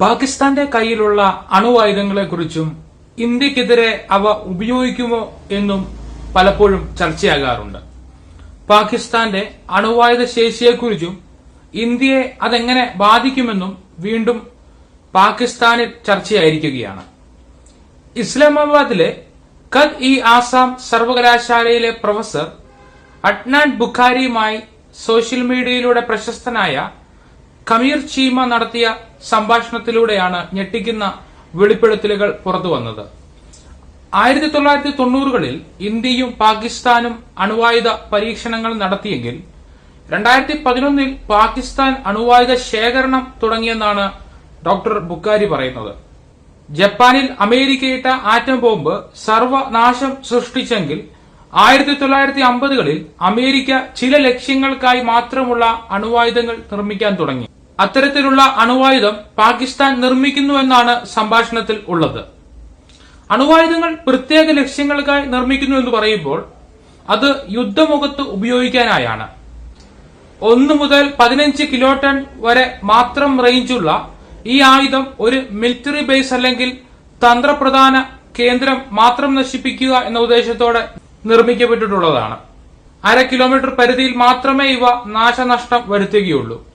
പാകിസ്ഥാന്റെ കയ്യിലുള്ള അണുവായുധങ്ങളെക്കുറിച്ചും ഇന്ത്യക്കെതിരെ അവ ഉപയോഗിക്കുമോ എന്നും പലപ്പോഴും ചർച്ചയാകാറുണ്ട്. പാകിസ്ഥാന്റെ അണുവായുധ ശേഷിയെക്കുറിച്ചും ഇന്ത്യയെ അതെങ്ങനെ ബാധിക്കുമെന്നും വീണ്ടും പാകിസ്ഥാനിൽ ചർച്ചയായിരിക്കുകയാണ്. ഇസ്ലാമാബാദിലെ കദ് ഇ ആസാം സർവകലാശാലയിലെ പ്രൊഫസർ അഡ്നാൻ ബുഖാരിയുമായി സോഷ്യൽ മീഡിയയിലൂടെ പ്രശസ്തനായ കമീർ ചീമ നടത്തിയ സംഭാഷണത്തിലൂടെയാണ് ഞെട്ടിക്കുന്ന വെളിപ്പെടുത്തലുകൾ പുറത്തുവന്നത്. ആയിരത്തി തൊള്ളായിരത്തി തൊണ്ണൂറുകളിൽ ഇന്ത്യയും പാകിസ്ഥാനും അണുവായുധ പരീക്ഷണങ്ങൾ നടത്തിയെങ്കിൽ രണ്ടായിരത്തി പതിനൊന്നിൽ പാകിസ്ഥാൻ അണുവായുധ ശേഖരണം തുടങ്ങിയെന്നാണ് ഡോക്ടർ ബുക്കാരി പറയുന്നത്. ജപ്പാനിൽ അമേരിക്കയിട്ട ആറ്റം ബോംബ് സർവനാശം സൃഷ്ടിച്ചെങ്കിൽ ആയിരത്തി തൊള്ളായിരത്തി അമ്പതുകളിൽ അമേരിക്ക ചില ലക്ഷ്യങ്ങൾക്കായി മാത്രമുള്ള അണുവായുധങ്ങൾ നിർമ്മിക്കാൻ തുടങ്ങി. അത്തരത്തിലുള്ള അണുവായുധം പാകിസ്ഥാൻ നിർമ്മിക്കുന്നു എന്നാണ് സംഭാഷണത്തിൽ ഉള്ളത്. അണുവായുധങ്ങൾ പ്രത്യേക ലക്ഷ്യങ്ങൾക്കായി നിർമ്മിക്കുന്നു എന്ന് പറയുമ്പോൾ അത് യുദ്ധമുഖത്ത് ഉപയോഗിക്കാനായാണ്. ഒന്ന് മുതൽ പതിനഞ്ച് കിലോ ടൺ വരെ മാത്രം റേഞ്ചുള്ള ഈ ആയുധം ഒരു മിലിറ്ററി ബേസ് അല്ലെങ്കിൽ തന്ത്രപ്രധാന കേന്ദ്രം മാത്രം നശിപ്പിക്കുക എന്ന ഉദ്ദേശത്തോടെ നിർമ്മിക്കപ്പെട്ടിട്ടുള്ളതാണ്. അര കിലോമീറ്റർ പരിധിയിൽ മാത്രമേ ഇവ നാശനഷ്ടം വരുത്തുകയുള്ളൂ.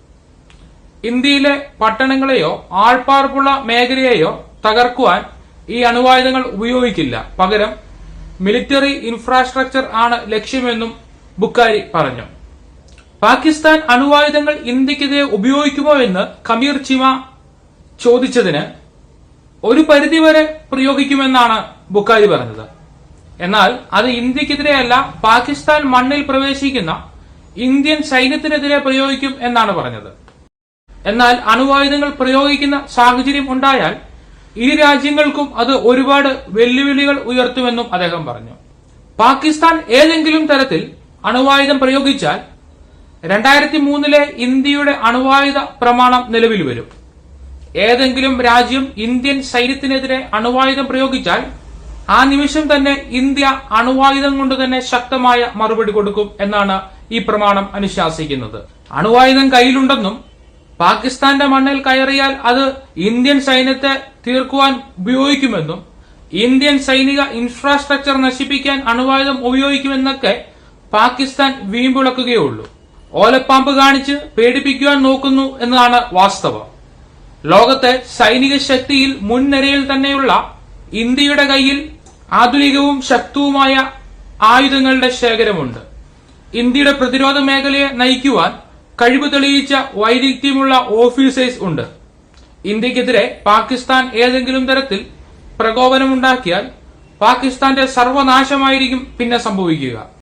ഇന്ത്യയിലെ പട്ടണങ്ങളെയോ ആൾപ്പാർപ്പുള്ള മേഖലയെയോ തകർക്കുവാൻ ഈ അണുവായുധങ്ങൾ ഉപയോഗിക്കില്ല. പകരം മിലിറ്ററി ഇൻഫ്രാസ്ട്രക്ചർ ആണ് ലക്ഷ്യമെന്നും ബുക്കാരി പറഞ്ഞു. പാകിസ്ഥാൻ അണുവായുധങ്ങൾ ഇന്ത്യക്കെതിരെ ഉപയോഗിക്കുമോ എന്ന് കമീർ ചിമ ചോദിച്ചതിന് ഒരു പരിധിവരെ പ്രയോഗിക്കുമെന്നാണ് ബുക്കാരി പറഞ്ഞത്. എന്നാൽ അത് ഇന്ത്യക്കെതിരെയല്ല പാകിസ്ഥാൻ മണ്ണിൽ പ്രവേശിക്കുന്ന ഇന്ത്യൻ സൈന്യത്തിനെതിരെ പ്രയോഗിക്കും എന്നാണ് പറഞ്ഞത്. എന്നാൽ അണുവായുധങ്ങൾ പ്രയോഗിക്കുന്ന സാഹചര്യം ഉണ്ടായാൽ ഇരു രാജ്യങ്ങൾക്കും അത് ഒരുപാട് വെല്ലുവിളികൾ ഉയർത്തുമെന്നും അദ്ദേഹം പറഞ്ഞു. പാകിസ്ഥാൻ ഏതെങ്കിലും തരത്തിൽ അണുവായുധം പ്രയോഗിച്ചാൽ രണ്ടായിരത്തി മൂന്നിലെ ഇന്ത്യയുടെ അണുവായുധ പ്രമാണം നിലവിൽ വരും. ഏതെങ്കിലും രാജ്യം ഇന്ത്യൻ സൈന്യത്തിനെതിരെ അണുവായുധം പ്രയോഗിച്ചാൽ ആ നിമിഷം തന്നെ ഇന്ത്യ അണുവായുധം കൊണ്ട് തന്നെ ശക്തമായ മറുപടി കൊടുക്കും എന്നാണ് ഈ പ്രമാണം അനുശാസിക്കുന്നത്. അണുവായുധം കയ്യിലുണ്ടെന്നും പാകിസ്ഥാന്റെ മണ്ണിൽ കയറിയാൽ അത് ഇന്ത്യൻ സൈന്യത്തെ തീർക്കുവാൻ ഉപയോഗിക്കുമെന്നും ഇന്ത്യൻ സൈനിക ഇൻഫ്രാസ്ട്രക്ചർ നശിപ്പിക്കാൻ അണുവായുധം ഉപയോഗിക്കുമെന്നൊക്കെ പാകിസ്ഥാൻ വീമ്പിളക്കുകയുള്ളൂ. ഓലപ്പാമ്പ് കാണിച്ച് പേടിപ്പിക്കുവാൻ നോക്കുന്നു എന്നതാണ് വാസ്തവം. ലോകത്തെ സൈനിക ശക്തിയിൽ മുൻനിരയിൽ തന്നെയുള്ള ഇന്ത്യയുടെ കയ്യിൽ ആധുനികവും ശക്തവുമായ ആയുധങ്ങളുടെ ശേഖരമുണ്ട്. ഇന്ത്യയുടെ പ്രതിരോധ മേഖലയെ നയിക്കുവാൻ കഴിവ് തെളിയിച്ച വൈദഗ്ധ്യമുള്ള ഓഫീസേഴ്സ് ഉണ്ട്. ഇന്ത്യക്കെതിരെ പാകിസ്ഥാൻ ഏതെങ്കിലും തരത്തിൽ പ്രകോപനമുണ്ടാക്കിയാൽ പാകിസ്ഥാന്റെ സർവനാശമായിരിക്കും പിന്നെ സംഭവിക്കുക.